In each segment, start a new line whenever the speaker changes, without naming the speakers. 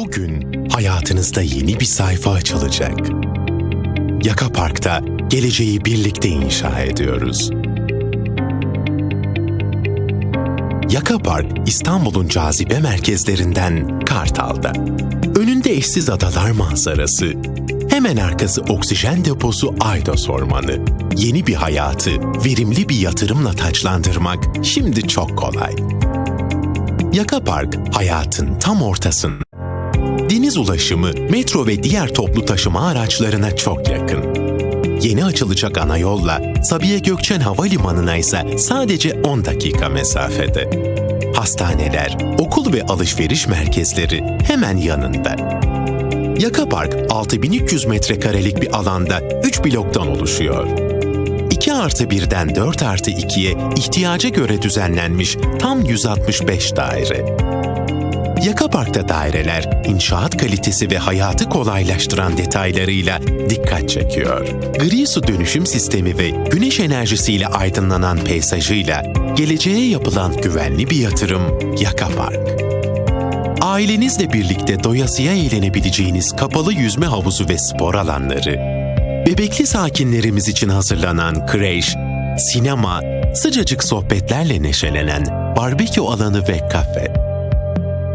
Bugün hayatınızda yeni bir sayfa açılacak. Yaka Park'ta geleceği birlikte inşa ediyoruz. Yaka Park, İstanbul'un cazibe merkezlerinden Kartal'da. Önünde eşsiz adalar manzarası, hemen arkası oksijen deposu Aydos Ormanı. Yeni bir hayatı verimli bir yatırımla taçlandırmak şimdi çok kolay. Yaka Park, hayatın tam ortasında. Deniz ulaşımı, metro ve diğer toplu taşıma araçlarına çok yakın. Yeni açılacak ana yolla Sabiha Gökçen Havalimanı'na ise sadece 10 dakika mesafede. Hastaneler, okul ve alışveriş merkezleri hemen yanında. Yaka Park 6300 metrekarelik bir alanda 3 bloktan oluşuyor. 2 artı 1'den 4 artı 2'ye ihtiyaca göre düzenlenmiş tam 165 daire. Yaka Park'ta daireler inşaat kalitesi ve hayatı kolaylaştıran detaylarıyla dikkat çekiyor. Gri su dönüşüm sistemi ve güneş enerjisiyle aydınlanan peyzajıyla geleceğe yapılan güvenli bir yatırım Yaka Park. Ailenizle birlikte doyasıya eğlenebileceğiniz kapalı yüzme havuzu ve spor alanları, bebekli sakinlerimiz için hazırlanan kreş, sinema, sıcacık sohbetlerle neşelenen barbekü alanı ve kafe.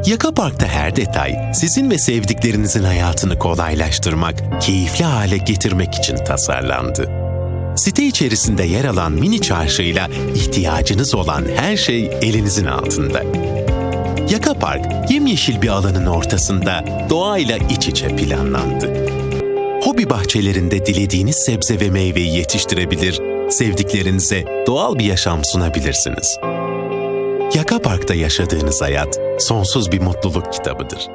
Yaka Park'ta her detay sizin ve sevdiklerinizin hayatını kolaylaştırmak, keyifli hale getirmek için tasarlandı. Site içerisinde yer alan mini çarşıyla ihtiyacınız olan her şey elinizin altında. Yaka Park, yemyeşil bir alanın ortasında doğayla iç içe planlandı. Hobi bahçelerinde dilediğiniz sebze ve meyveyi yetiştirebilir, sevdiklerinize doğal bir yaşam sunabilirsiniz. Yaka Park'ta yaşadığınız hayat sonsuz bir mutluluk kitabıdır.